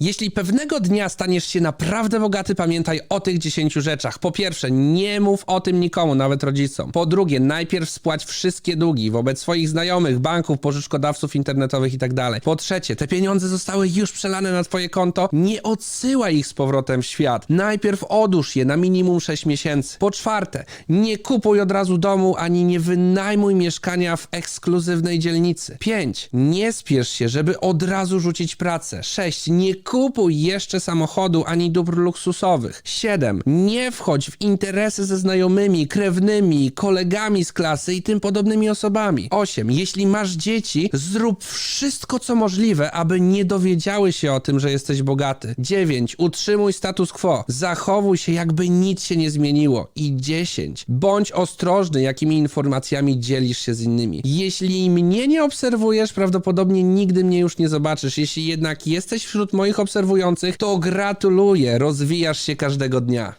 Jeśli pewnego dnia staniesz się naprawdę bogaty, pamiętaj o tych 10 rzeczach. Po pierwsze, nie mów o tym nikomu, nawet rodzicom. Po drugie, najpierw spłać wszystkie długi wobec swoich znajomych, banków, pożyczkodawców internetowych itd. Po trzecie, te pieniądze zostały już przelane na twoje konto, nie odsyłaj ich z powrotem w świat. Najpierw odłóż je na minimum 6 miesięcy. Po czwarte, nie kupuj od razu domu, ani nie wynajmuj mieszkania w ekskluzywnej dzielnicy. 5. Nie spiesz się, żeby od razu rzucić pracę. 6. Nie kupuj jeszcze samochodu ani dóbr luksusowych. 7. Nie wchodź w interesy ze znajomymi, krewnymi, kolegami z klasy i tym podobnymi osobami. 8. Jeśli masz dzieci, zrób wszystko co możliwe, aby nie dowiedziały się o tym, że jesteś bogaty. 9. Utrzymuj status quo. Zachowuj się jakby nic się nie zmieniło. I 10. Bądź ostrożny, jakimi informacjami dzielisz się z innymi. Jeśli mnie nie obserwujesz, prawdopodobnie nigdy mnie już nie zobaczysz. Jeśli jednak jesteś wśród moich obserwujących, to gratuluję, rozwijasz się każdego dnia.